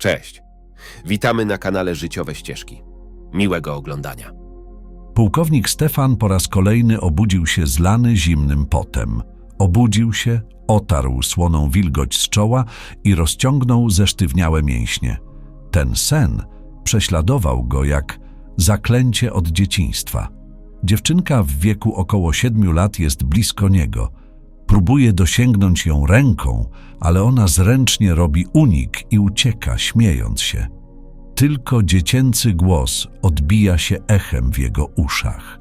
Cześć. Witamy na kanale Życiowe Ścieżki. Miłego oglądania. Pułkownik Stefan po raz kolejny obudził się zlany zimnym potem. Obudził się, otarł słoną wilgoć z czoła i rozciągnął zesztywniałe mięśnie. Ten sen prześladował go jak zaklęcie od dzieciństwa. Dziewczynka w wieku około siedmiu lat jest blisko niego. Próbuje dosięgnąć ją ręką, ale ona zręcznie robi unik i ucieka, śmiejąc się. Tylko dziecięcy głos odbija się echem w jego uszach.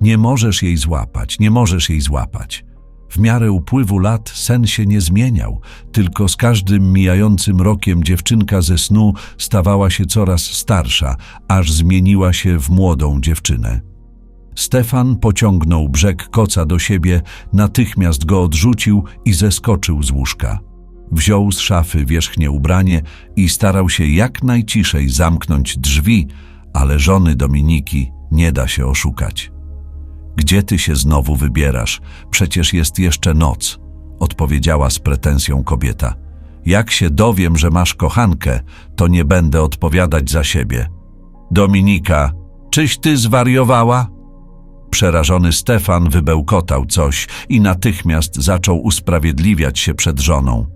Nie możesz jej złapać, nie możesz jej złapać. W miarę upływu lat sen się nie zmieniał, tylko z każdym mijającym rokiem dziewczynka ze snu stawała się coraz starsza, aż zmieniła się w młodą dziewczynę. Stefan pociągnął brzeg koca do siebie, natychmiast go odrzucił i zeskoczył z łóżka. Wziął z szafy wierzchnie ubranie i starał się jak najciszej zamknąć drzwi, ale żony Dominiki nie da się oszukać. Gdzie ty się znowu wybierasz? Przecież jest jeszcze noc, odpowiedziała z pretensją kobieta. Jak się dowiem, że masz kochankę, to nie będę odpowiadać za siebie. Dominika, czyś ty zwariowała? Przerażony Stefan wybełkotał coś i natychmiast zaczął usprawiedliwiać się przed żoną.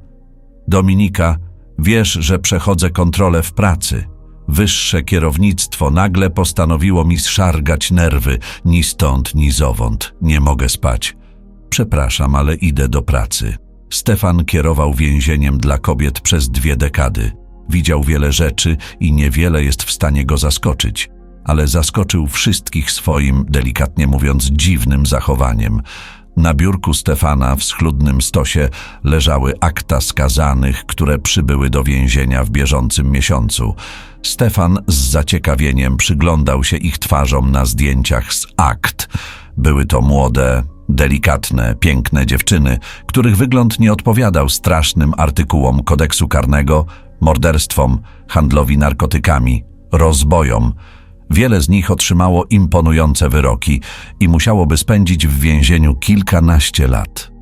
Dominika, wiesz, że przechodzę kontrolę w pracy. Wyższe kierownictwo nagle postanowiło mi szargać nerwy, ni stąd, ni zowąd. Nie mogę spać. Przepraszam, ale idę do pracy. Stefan kierował więzieniem dla kobiet przez dwie dekady. Widział wiele rzeczy i niewiele jest w stanie go zaskoczyć, ale zaskoczył wszystkich swoim, delikatnie mówiąc, dziwnym zachowaniem. Na biurku Stefana w schludnym stosie leżały akta skazanych, które przybyły do więzienia w bieżącym miesiącu. Stefan z zaciekawieniem przyglądał się ich twarzom na zdjęciach z akt. Były to młode, delikatne, piękne dziewczyny, których wygląd nie odpowiadał strasznym artykułom kodeksu karnego, morderstwom, handlowi narkotykami, rozbojom. Wiele z nich otrzymało imponujące wyroki i musiałoby spędzić w więzieniu kilkanaście lat.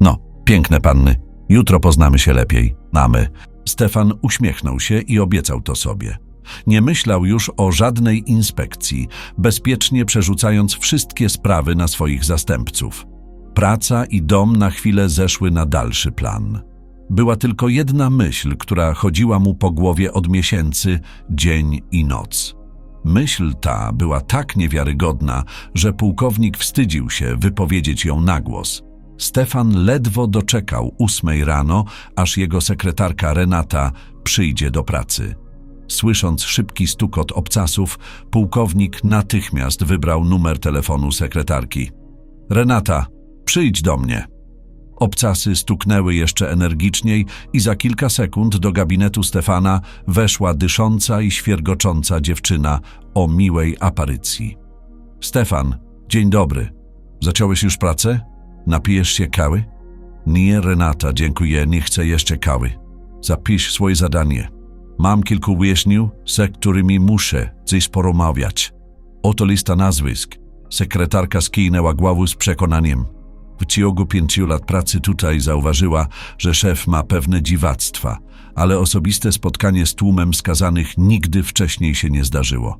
No, piękne panny, jutro poznamy się lepiej. Mamy. Stefan uśmiechnął się i obiecał to sobie. Nie myślał już o żadnej inspekcji, bezpiecznie przerzucając wszystkie sprawy na swoich zastępców. Praca i dom na chwilę zeszły na dalszy plan. Była tylko jedna myśl, która chodziła mu po głowie od miesięcy, dzień i noc. Myśl ta była tak niewiarygodna, że pułkownik wstydził się wypowiedzieć ją na głos. Stefan ledwo doczekał ósmej rano, aż jego sekretarka Renata przyjdzie do pracy. Słysząc szybki stukot obcasów, pułkownik natychmiast wybrał numer telefonu sekretarki. Renata, przyjdź do mnie. Obcasy stuknęły jeszcze energiczniej i za kilka sekund do gabinetu Stefana weszła dysząca i świergocząca dziewczyna o miłej aparycji. Stefan, dzień dobry. Zacząłeś już pracę? Napijesz się kawy? Nie, Renata, dziękuję, nie chcę jeszcze kawy. Zapisz swoje zadanie. Mam kilku wyjaśnił, z którymi muszę coś porozmawiać. Oto lista nazwisk. Sekretarka skinęła głową z przekonaniem. W ciągu pięciu lat pracy tutaj zauważyła, że szef ma pewne dziwactwa, ale osobiste spotkanie z tłumem skazanych nigdy wcześniej się nie zdarzyło.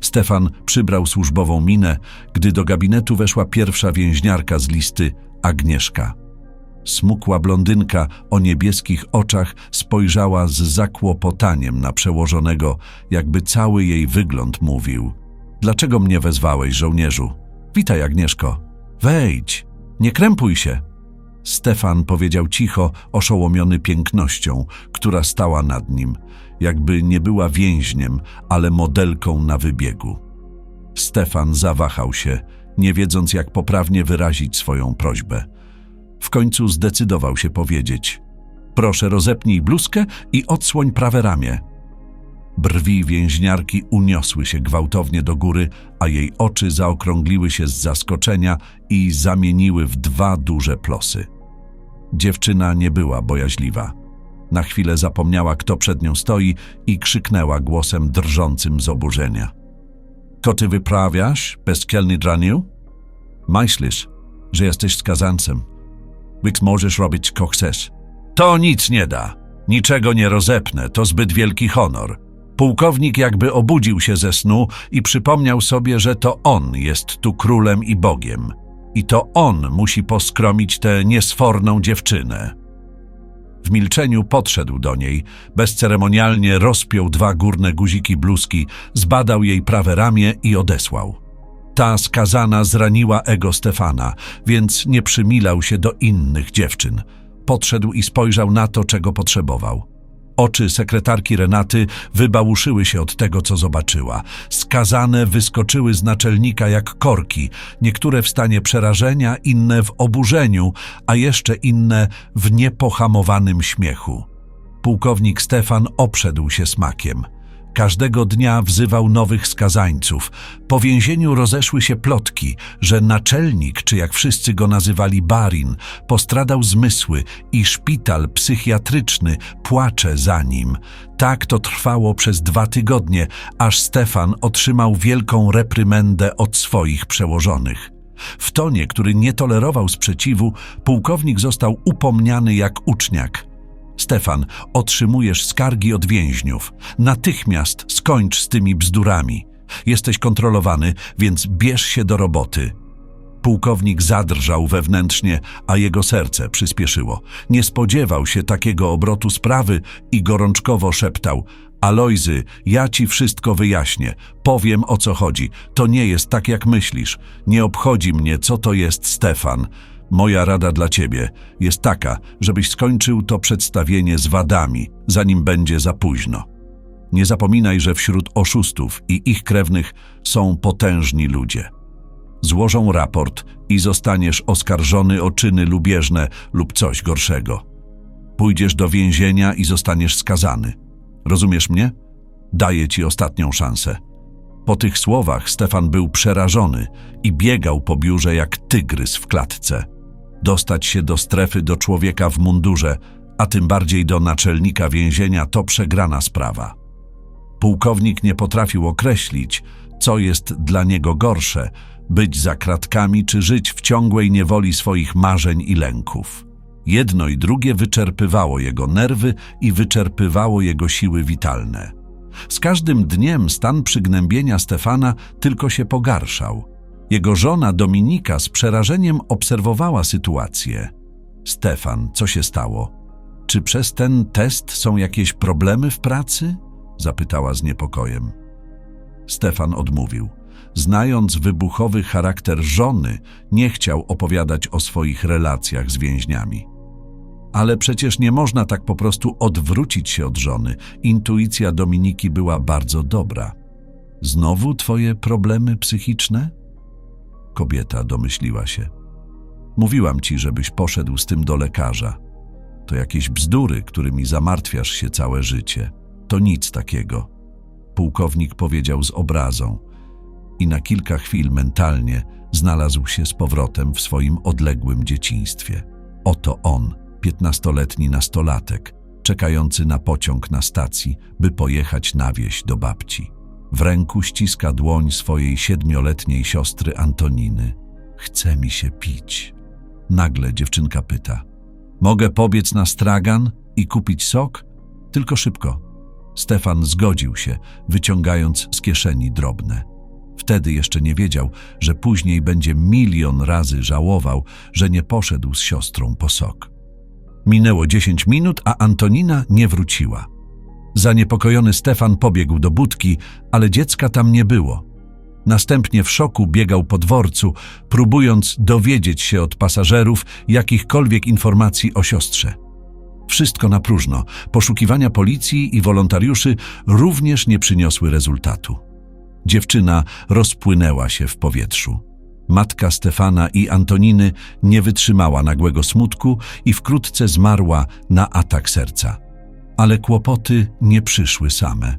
Stefan przybrał służbową minę, gdy do gabinetu weszła pierwsza więźniarka z listy Agnieszka. Smukła blondynka o niebieskich oczach spojrzała z zakłopotaniem na przełożonego, jakby cały jej wygląd mówił: Dlaczego mnie wezwałeś, żołnierzu? Witaj, Agnieszko. Wejdź, nie krępuj się. Stefan powiedział cicho, oszołomiony pięknością, która stała nad nim, jakby nie była więźniem, ale modelką na wybiegu. Stefan zawahał się, nie wiedząc, jak poprawnie wyrazić swoją prośbę. W końcu zdecydował się powiedzieć: Proszę, rozepnij bluzkę i odsłoń prawe ramię. Brwi więźniarki uniosły się gwałtownie do góry, a jej oczy zaokrągliły się z zaskoczenia i zamieniły w dwa duże plosy. Dziewczyna nie była bojaźliwa. Na chwilę zapomniała, kto przed nią stoi i krzyknęła głosem drżącym z oburzenia. Co ty wyprawiasz, bezkielny draniu? Myślisz, że jesteś skazancem, więc możesz robić co chcesz. To nic nie da. Niczego nie rozepnę, to zbyt wielki honor. Pułkownik jakby obudził się ze snu i przypomniał sobie, że to on jest tu królem i bogiem. I to on musi poskromić tę niesforną dziewczynę. W milczeniu podszedł do niej, bezceremonialnie rozpiął dwa górne guziki bluzki, zbadał jej prawe ramię i odesłał. Ta skazana zraniła ego Stefana, więc nie przymilał się do innych dziewczyn. Podszedł i spojrzał na to, czego potrzebował. Oczy sekretarki Renaty wybałuszyły się od tego, co zobaczyła. Skazane wyskoczyły z naczelnika jak korki, niektóre w stanie przerażenia, inne w oburzeniu, a jeszcze inne w niepohamowanym śmiechu. Pułkownik Stefan obszedł się smakiem. Każdego dnia wzywał nowych skazańców. Po więzieniu rozeszły się plotki, że naczelnik, czy jak wszyscy go nazywali Barin, postradał zmysły i szpital psychiatryczny płacze za nim. Tak to trwało przez dwa tygodnie, aż Stefan otrzymał wielką reprymendę od swoich przełożonych. W tonie, który nie tolerował sprzeciwu, pułkownik został upomniany jak uczniak – Stefan, otrzymujesz skargi od więźniów. Natychmiast skończ z tymi bzdurami. Jesteś kontrolowany, więc bierz się do roboty. Pułkownik zadrżał wewnętrznie, a jego serce przyspieszyło. Nie spodziewał się takiego obrotu sprawy i gorączkowo szeptał: Alojzy, ja ci wszystko wyjaśnię. Powiem o co chodzi. To nie jest tak, jak myślisz. Nie obchodzi mnie, co to jest Stefan. Moja rada dla ciebie jest taka, żebyś skończył to przedstawienie z wadami, zanim będzie za późno. Nie zapominaj, że wśród oszustów i ich krewnych są potężni ludzie. Złożą raport i zostaniesz oskarżony o czyny lubieżne lub coś gorszego. Pójdziesz do więzienia i zostaniesz skazany. Rozumiesz mnie? Daję ci ostatnią szansę. Po tych słowach Stefan był przerażony i biegał po biurze jak tygrys w klatce. Dostać się do strefy do człowieka w mundurze, a tym bardziej do naczelnika więzienia, to przegrana sprawa. Pułkownik nie potrafił określić, co jest dla niego gorsze być za kratkami czy żyć w ciągłej niewoli swoich marzeń i lęków. Jedno i drugie wyczerpywało jego nerwy i wyczerpywało jego siły witalne. Z każdym dniem stan przygnębienia Stefana tylko się pogarszał. Jego żona Dominika z przerażeniem obserwowała sytuację. Stefan, co się stało? Czy przez ten test są jakieś problemy w pracy? zapytała z niepokojem. Stefan odmówił. Znając wybuchowy charakter żony, nie chciał opowiadać o swoich relacjach z więźniami. Ale przecież nie można tak po prostu odwrócić się od żony. Intuicja Dominiki była bardzo dobra. Znowu twoje problemy psychiczne? Kobieta domyśliła się. Mówiłam ci, żebyś poszedł z tym do lekarza. To jakieś bzdury, którymi zamartwiasz się całe życie. To nic takiego. Pułkownik powiedział z obrazą i na kilka chwil mentalnie znalazł się z powrotem w swoim odległym dzieciństwie. Oto on, piętnastoletni nastolatek, czekający na pociąg na stacji, by pojechać na wieś do babci. W ręku ściska dłoń swojej siedmioletniej siostry Antoniny. Chce mi się pić. Nagle dziewczynka pyta. Mogę pobiec na stragan i kupić sok? Tylko szybko. Stefan zgodził się, wyciągając z kieszeni drobne. Wtedy jeszcze nie wiedział, że później będzie milion razy żałował, że nie poszedł z siostrą po sok. Minęło dziesięć minut, a Antonina nie wróciła. Zaniepokojony Stefan pobiegł do budki, ale dziecka tam nie było. Następnie w szoku biegał po dworcu, próbując dowiedzieć się od pasażerów jakichkolwiek informacji o siostrze. Wszystko na próżno. Poszukiwania policji i wolontariuszy również nie przyniosły rezultatu. Dziewczyna rozpłynęła się w powietrzu. Matka Stefana i Antoniny nie wytrzymała nagłego smutku i wkrótce zmarła na atak serca. Ale kłopoty nie przyszły same.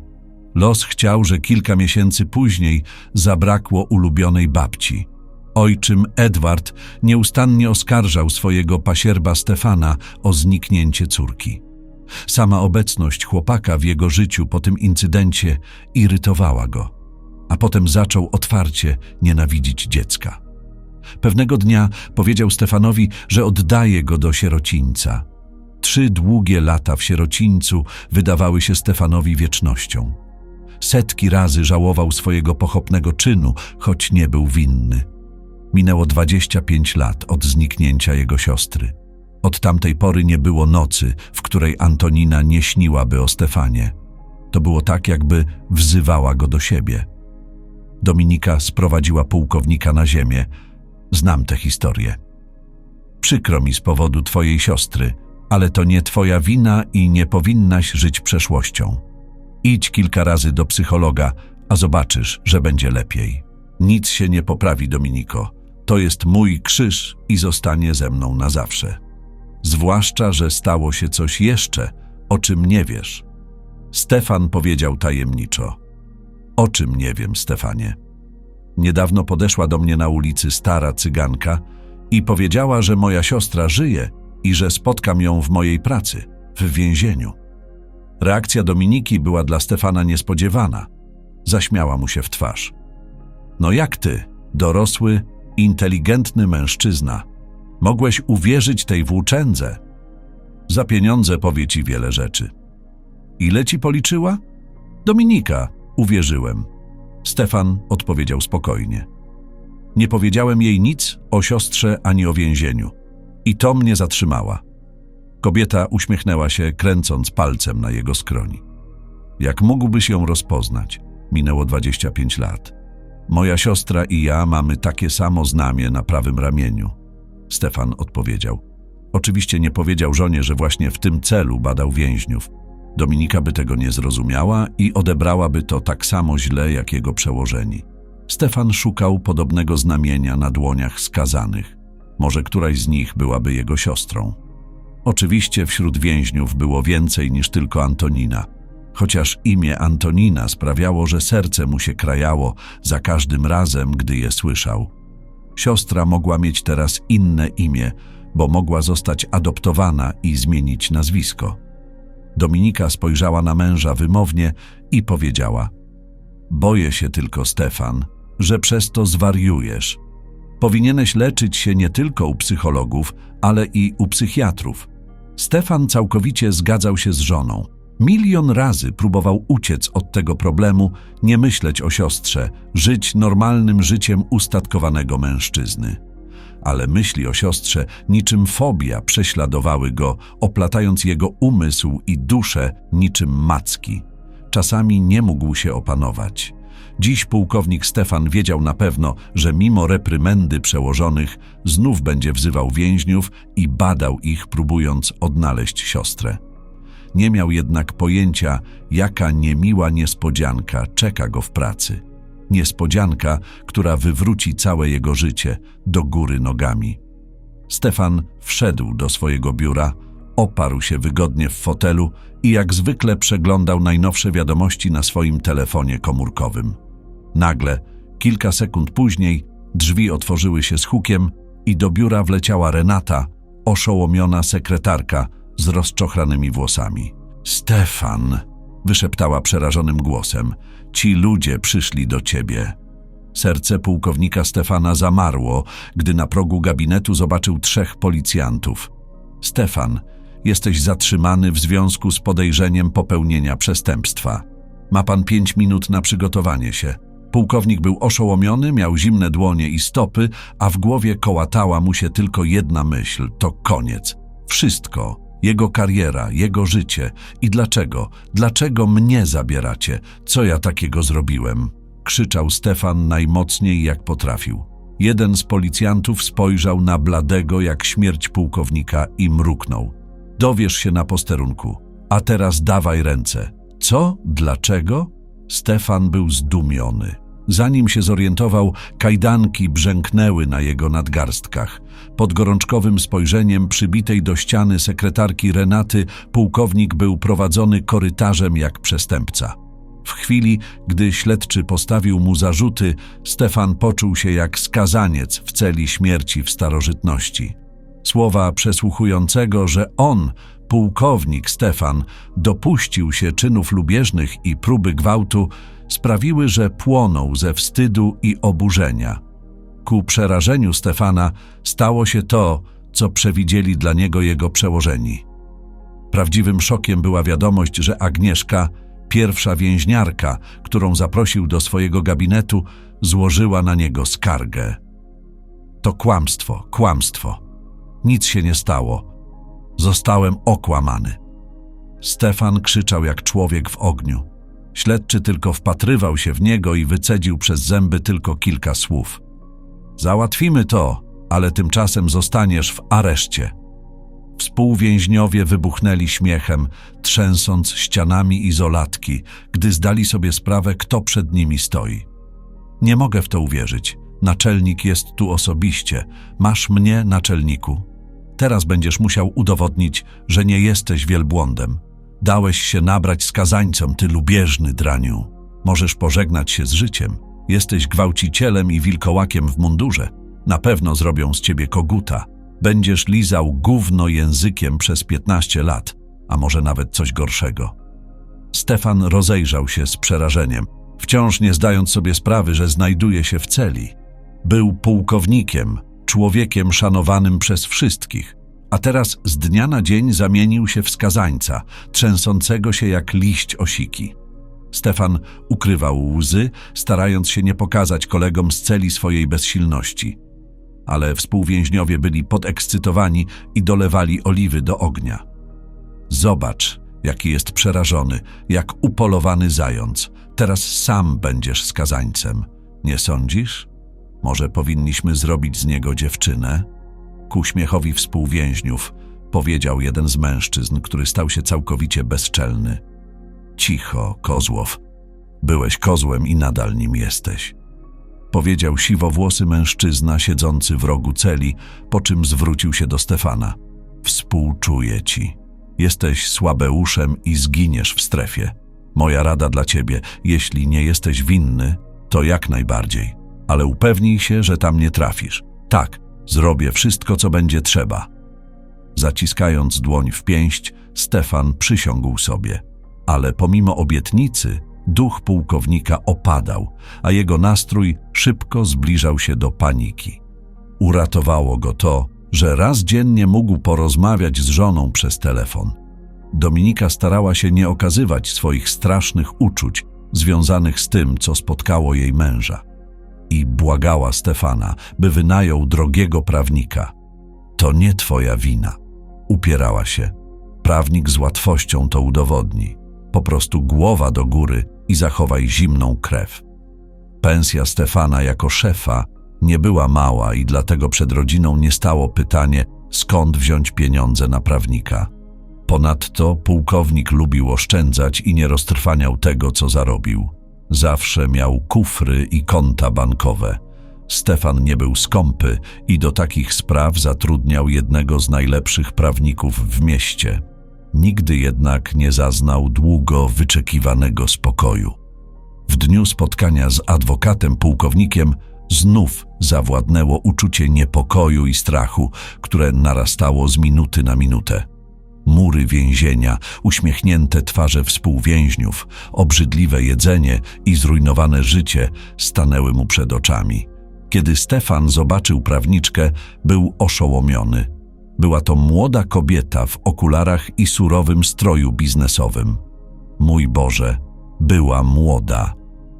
Los chciał, że kilka miesięcy później zabrakło ulubionej babci. Ojczym Edward nieustannie oskarżał swojego pasierba Stefana o zniknięcie córki. Sama obecność chłopaka w jego życiu po tym incydencie irytowała go, a potem zaczął otwarcie nienawidzić dziecka. Pewnego dnia powiedział Stefanowi, że oddaje go do sierocińca – Trzy długie lata w sierocińcu wydawały się Stefanowi wiecznością. Setki razy żałował swojego pochopnego czynu, choć nie był winny. Minęło 25 lat od zniknięcia jego siostry. Od tamtej pory nie było nocy, w której Antonina nie śniłaby o Stefanie. To było tak, jakby wzywała go do siebie. Dominika sprowadziła pułkownika na ziemię. Znam tę historię. Przykro mi z powodu twojej siostry, ale to nie twoja wina i nie powinnaś żyć przeszłością. Idź kilka razy do psychologa, a zobaczysz, że będzie lepiej. Nic się nie poprawi, Dominiko. To jest mój krzyż i zostanie ze mną na zawsze. Zwłaszcza, że stało się coś jeszcze, o czym nie wiesz. Stefan powiedział tajemniczo. O czym nie wiem, Stefanie? Niedawno podeszła do mnie na ulicy stara cyganka i powiedziała, że moja siostra żyje i że spotkam ją w mojej pracy, w więzieniu. Reakcja Dominiki była dla Stefana niespodziewana. Zaśmiała mu się w twarz. No jak ty, dorosły, inteligentny mężczyzna, mogłeś uwierzyć tej włóczędze? Za pieniądze powie ci wiele rzeczy. Ile ci policzyła? Dominika, uwierzyłem. Stefan odpowiedział spokojnie. Nie powiedziałem jej nic o siostrze ani o więzieniu. I to mnie zatrzymała. Kobieta uśmiechnęła się, kręcąc palcem na jego skroni. Jak mógłbyś ją rozpoznać? Minęło 25 lat. Moja siostra i ja mamy takie samo znamie na prawym ramieniu. Stefan odpowiedział. Oczywiście nie powiedział żonie, że właśnie w tym celu badał więźniów. Dominika by tego nie zrozumiała i odebrałaby to tak samo źle jak jego przełożeni. Stefan szukał podobnego znamienia na dłoniach skazanych. Może któraś z nich byłaby jego siostrą. Oczywiście wśród więźniów było więcej niż tylko Antonina, chociaż imię Antonina sprawiało, że serce mu się krajało za każdym razem, gdy je słyszał. Siostra mogła mieć teraz inne imię, bo mogła zostać adoptowana i zmienić nazwisko. Dominika spojrzała na męża wymownie i powiedziała: Boję się tylko, Stefan, że przez to zwariujesz. Powinieneś leczyć się nie tylko u psychologów, ale i u psychiatrów. Stefan całkowicie zgadzał się z żoną. Milion razy próbował uciec od tego problemu, nie myśleć o siostrze, żyć normalnym życiem ustatkowanego mężczyzny. Ale myśli o siostrze niczym fobia prześladowały go, oplatając jego umysł i duszę niczym macki. Czasami nie mógł się opanować. Dziś pułkownik Stefan wiedział na pewno, że mimo reprymendy przełożonych znów będzie wzywał więźniów i badał ich, próbując odnaleźć siostrę. Nie miał jednak pojęcia, jaka niemiła niespodzianka czeka go w pracy. Niespodzianka, która wywróci całe jego życie do góry nogami. Stefan wszedł do swojego biura, oparł się wygodnie w fotelu i jak zwykle przeglądał najnowsze wiadomości na swoim telefonie komórkowym. Nagle, kilka sekund później, drzwi otworzyły się z hukiem i do biura wleciała Renata, oszołomiona sekretarka z rozczochranymi włosami. Stefan, wyszeptała przerażonym głosem, ci ludzie przyszli do ciebie. Serce pułkownika Stefana zamarło, gdy na progu gabinetu zobaczył trzech policjantów. Stefan, jesteś zatrzymany w związku z podejrzeniem popełnienia przestępstwa. Ma pan pięć minut na przygotowanie się. Pułkownik był oszołomiony, miał zimne dłonie i stopy, a w głowie kołatała mu się tylko jedna myśl to koniec. Wszystko, jego kariera, jego życie. I dlaczego? Dlaczego mnie zabieracie? Co ja takiego zrobiłem? Krzyczał Stefan najmocniej jak potrafił. Jeden z policjantów spojrzał na bladego jak śmierć pułkownika i mruknął. Dowiesz się na posterunku. A teraz dawaj ręce. Co? Dlaczego? Stefan był zdumiony. Zanim się zorientował, kajdanki brzęknęły na jego nadgarstkach. Pod gorączkowym spojrzeniem przybitej do ściany sekretarki Renaty pułkownik był prowadzony korytarzem jak przestępca. W chwili, gdy śledczy postawił mu zarzuty, Stefan poczuł się jak skazaniec w celi śmierci w starożytności. Słowa przesłuchującego, że on, pułkownik Stefan, dopuścił się czynów lubieżnych i próby gwałtu, sprawiły, że płonął ze wstydu i oburzenia. Ku przerażeniu Stefana stało się to, co przewidzieli dla niego jego przełożeni. Prawdziwym szokiem była wiadomość, że Agnieszka, pierwsza więźniarka, którą zaprosił do swojego gabinetu, złożyła na niego skargę. To kłamstwo, kłamstwo. Nic się nie stało. Zostałem okłamany. Stefan krzyczał jak człowiek w ogniu. Śledczy tylko wpatrywał się w niego i wycedził przez zęby tylko kilka słów. Załatwimy to, ale tymczasem zostaniesz w areszcie. Współwięźniowie wybuchnęli śmiechem, trzęsąc ścianami izolatki, gdy zdali sobie sprawę, kto przed nimi stoi. Nie mogę w to uwierzyć. Naczelnik jest tu osobiście. Masz mnie, naczelniku. Teraz będziesz musiał udowodnić, że nie jesteś wielbłądem. Dałeś się nabrać skazańcom, ty lubieżny draniu. Możesz pożegnać się z życiem. Jesteś gwałcicielem i wilkołakiem w mundurze. Na pewno zrobią z ciebie koguta. Będziesz lizał gówno językiem przez 15 lat, a może nawet coś gorszego. Stefan rozejrzał się z przerażeniem, wciąż nie zdając sobie sprawy, że znajduje się w celi. Był pułkownikiem, człowiekiem szanowanym przez wszystkich, a teraz z dnia na dzień zamienił się w skazańca, trzęsącego się jak liść osiki. Stefan ukrywał łzy, starając się nie pokazać kolegom z celi swojej bezsilności. Ale współwięźniowie byli podekscytowani i dolewali oliwy do ognia. Zobacz, jaki jest przerażony, jak upolowany zając. Teraz sam będziesz skazańcem. Nie sądzisz? Może powinniśmy zrobić z niego dziewczynę? Ku śmiechowi współwięźniów powiedział jeden z mężczyzn, który stał się całkowicie bezczelny. Cicho, kozłow. Byłeś kozłem i nadal nim jesteś. Powiedział siwowłosy mężczyzna siedzący w rogu celi, po czym zwrócił się do Stefana. Współczuję ci. Jesteś słabeuszem i zginiesz w strefie. Moja rada dla ciebie, jeśli nie jesteś winny, to jak najbardziej. Ale upewnij się, że tam nie trafisz. Tak, zrobię wszystko, co będzie trzeba. Zaciskając dłoń w pięść, Stefan przysiągł sobie. Ale pomimo obietnicy, duch pułkownika opadał, a jego nastrój szybko zbliżał się do paniki. Uratowało go to, że raz dziennie mógł porozmawiać z żoną przez telefon. Dominika starała się nie okazywać swoich strasznych uczuć związanych z tym, co spotkało jej męża. I błagała Stefana, by wynajął drogiego prawnika. To nie twoja wina. Upierała się. Prawnik z łatwością to udowodni. Po prostu głowa do góry i zachowaj zimną krew. Pensja Stefana jako szefa nie była mała i dlatego przed rodziną nie stało pytanie, skąd wziąć pieniądze na prawnika. Ponadto pułkownik lubił oszczędzać i nie roztrwaniał tego, co zarobił. Zawsze miał kufry i konta bankowe. Stefan nie był skąpy i do takich spraw zatrudniał jednego z najlepszych prawników w mieście. Nigdy jednak nie zaznał długo wyczekiwanego spokoju. W dniu spotkania z adwokatem pułkownikiem znów zawładnęło uczucie niepokoju i strachu, które narastało z minuty na minutę. Mury więzienia, uśmiechnięte twarze współwięźniów, obrzydliwe jedzenie i zrujnowane życie stanęły mu przed oczami. Kiedy Stefan zobaczył prawniczkę, był oszołomiony. Była to młoda kobieta w okularach i surowym stroju biznesowym. Mój Boże, była młoda,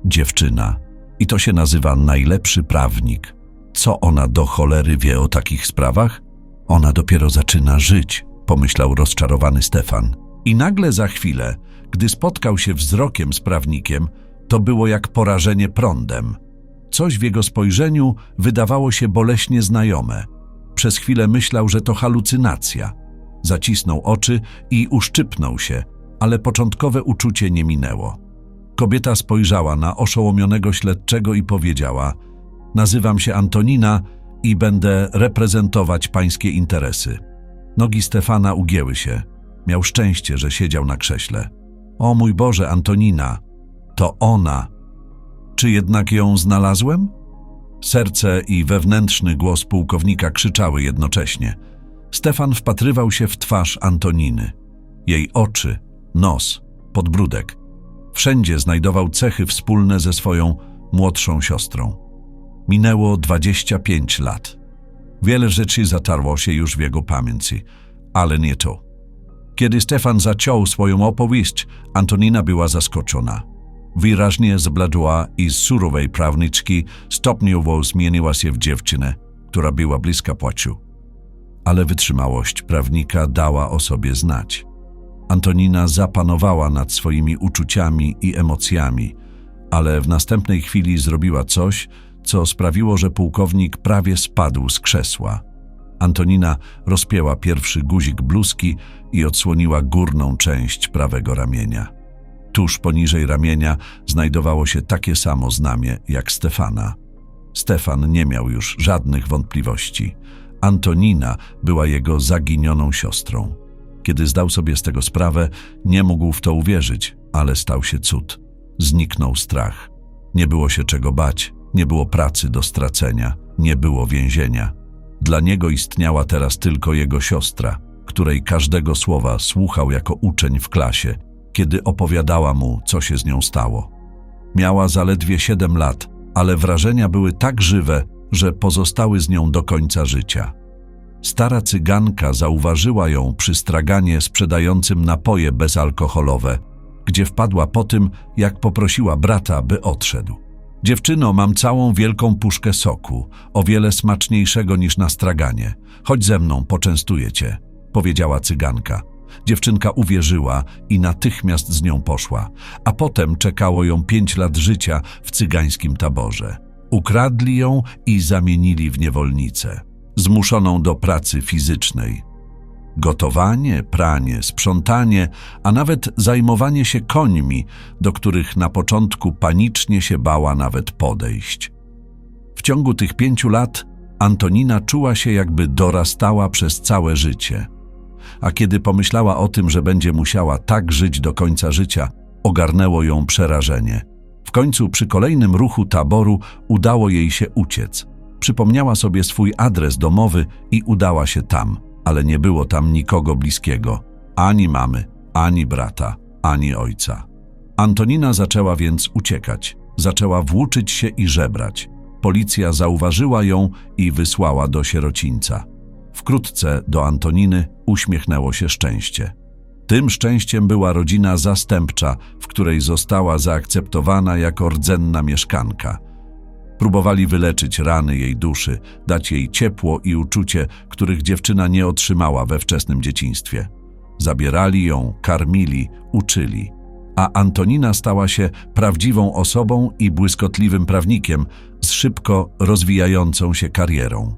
dziewczyna. I to się nazywa najlepszy prawnik. Co ona do cholery wie o takich sprawach? Ona dopiero zaczyna żyć, pomyślał rozczarowany Stefan. I nagle za chwilę, gdy spotkał się wzrokiem z prawnikiem, to było jak porażenie prądem. Coś w jego spojrzeniu wydawało się boleśnie znajome. Przez chwilę myślał, że to halucynacja. Zacisnął oczy i uszczypnął się, ale początkowe uczucie nie minęło. Kobieta spojrzała na oszołomionego śledczego i powiedziała: Nazywam się Antonina i będę reprezentować pańskie interesy. Nogi Stefana ugięły się. Miał szczęście, że siedział na krześle. O mój Boże, Antonina, to ona. Czy jednak ją znalazłem? Serce i wewnętrzny głos pułkownika krzyczały jednocześnie. Stefan wpatrywał się w twarz Antoniny. Jej oczy, nos, podbródek. Wszędzie znajdował cechy wspólne ze swoją młodszą siostrą. Minęło 25 lat. Wiele rzeczy zatarło się już w jego pamięci, ale nie to. Kiedy Stefan zaczął swoją opowieść, Antonina była zaskoczona. Wyraźnie zbladła i z surowej prawniczki stopniowo zmieniła się w dziewczynę, która była bliska płaczu. Ale wytrzymałość prawnika dała o sobie znać. Antonina zapanowała nad swoimi uczuciami i emocjami, ale w następnej chwili zrobiła coś, co sprawiło, że pułkownik prawie spadł z krzesła. Antonina rozpięła pierwszy guzik bluzki i odsłoniła górną część prawego ramienia. Tuż poniżej ramienia znajdowało się takie samo znamie jak Stefana. Stefan nie miał już żadnych wątpliwości. Antonina była jego zaginioną siostrą. Kiedy zdał sobie z tego sprawę, nie mógł w to uwierzyć, ale stał się cud. Zniknął strach. Nie było się czego bać, nie było pracy do stracenia, nie było więzienia. Dla niego istniała teraz tylko jego siostra, której każdego słowa słuchał jako uczeń w klasie, kiedy opowiadała mu, co się z nią stało. Miała zaledwie siedem lat, ale wrażenia były tak żywe, że pozostały z nią do końca życia. Stara cyganka zauważyła ją przy straganie sprzedającym napoje bezalkoholowe, gdzie wpadła po tym, jak poprosiła brata, by odszedł. Dziewczyno, mam całą wielką puszkę soku, o wiele smaczniejszego niż na straganie. Chodź ze mną, poczęstuję cię, powiedziała cyganka. Dziewczynka uwierzyła i natychmiast z nią poszła, a potem czekało ją pięć lat życia w cygańskim taborze. Ukradli ją i zamienili w niewolnicę, zmuszoną do pracy fizycznej. Gotowanie, pranie, sprzątanie, a nawet zajmowanie się końmi, do których na początku panicznie się bała nawet podejść. W ciągu tych pięciu lat Antonina czuła się jakby dorastała przez całe życie. A kiedy pomyślała o tym, że będzie musiała tak żyć do końca życia, ogarnęło ją przerażenie. W końcu przy kolejnym ruchu taboru udało jej się uciec. Przypomniała sobie swój adres domowy i udała się tam, ale nie było tam nikogo bliskiego ani mamy, ani brata, ani ojca. Antonina zaczęła więc uciekać, zaczęła włóczyć się i żebrać. Policja zauważyła ją i wysłała do sierocińca. Wkrótce do Antoniny uśmiechnęło się szczęście. Tym szczęściem była rodzina zastępcza, w której została zaakceptowana jako rdzenna mieszkanka. Próbowali wyleczyć rany jej duszy, dać jej ciepło i uczucie, których dziewczyna nie otrzymała we wczesnym dzieciństwie. Zabierali ją, karmili, uczyli. A Antonina stała się prawdziwą osobą i błyskotliwym prawnikiem z szybko rozwijającą się karierą.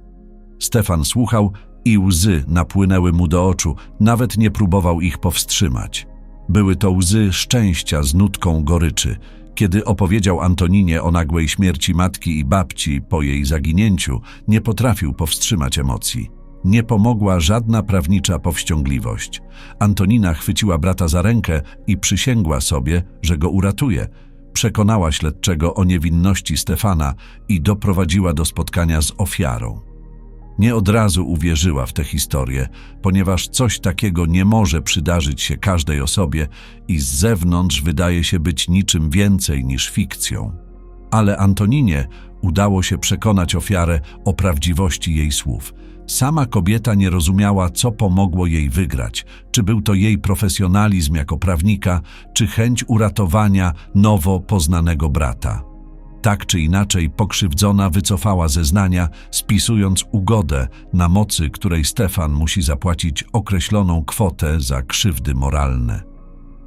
Stefan słuchał i łzy napłynęły mu do oczu, nawet nie próbował ich powstrzymać. Były to łzy szczęścia z nutką goryczy, kiedy opowiedział Antoninie o nagłej śmierci matki i babci po jej zaginięciu, nie potrafił powstrzymać emocji. Nie pomogła żadna prawnicza powściągliwość. Antonina chwyciła brata za rękę i przysięgła sobie, że go uratuje. Przekonała śledczego o niewinności Stefana i doprowadziła do spotkania z ofiarą. Nie od razu uwierzyła w tę historię, ponieważ coś takiego nie może przydarzyć się każdej osobie i z zewnątrz wydaje się być niczym więcej niż fikcją. Ale Antoninie udało się przekonać ofiarę o prawdziwości jej słów. Sama kobieta nie rozumiała, co pomogło jej wygrać, czy był to jej profesjonalizm jako prawnika, czy chęć uratowania nowo poznanego brata. Tak czy inaczej pokrzywdzona wycofała zeznania, spisując ugodę, na mocy której Stefan musi zapłacić określoną kwotę za krzywdy moralne.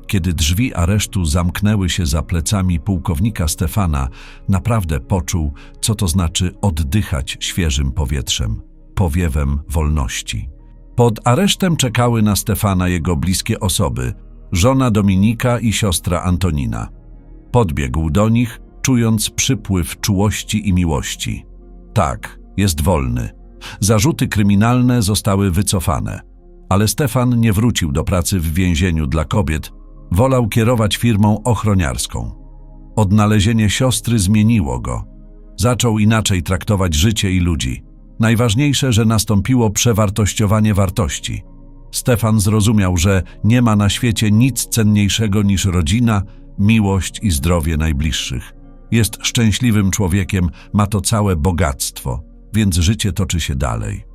Kiedy drzwi aresztu zamknęły się za plecami pułkownika Stefana, naprawdę poczuł, co to znaczy oddychać świeżym powietrzem, powiewem wolności. Pod aresztem czekały na Stefana jego bliskie osoby, żona Dominika i siostra Antonina. Podbiegł do nich, czując przypływ czułości i miłości. Tak, jest wolny. Zarzuty kryminalne zostały wycofane. Ale Stefan nie wrócił do pracy w więzieniu dla kobiet, wolał kierować firmą ochroniarską. Odnalezienie siostry zmieniło go. Zaczął inaczej traktować życie i ludzi. Najważniejsze, że nastąpiło przewartościowanie wartości. Stefan zrozumiał, że nie ma na świecie nic cenniejszego niż rodzina, miłość i zdrowie najbliższych. Jest szczęśliwym człowiekiem, ma to całe bogactwo, więc życie toczy się dalej.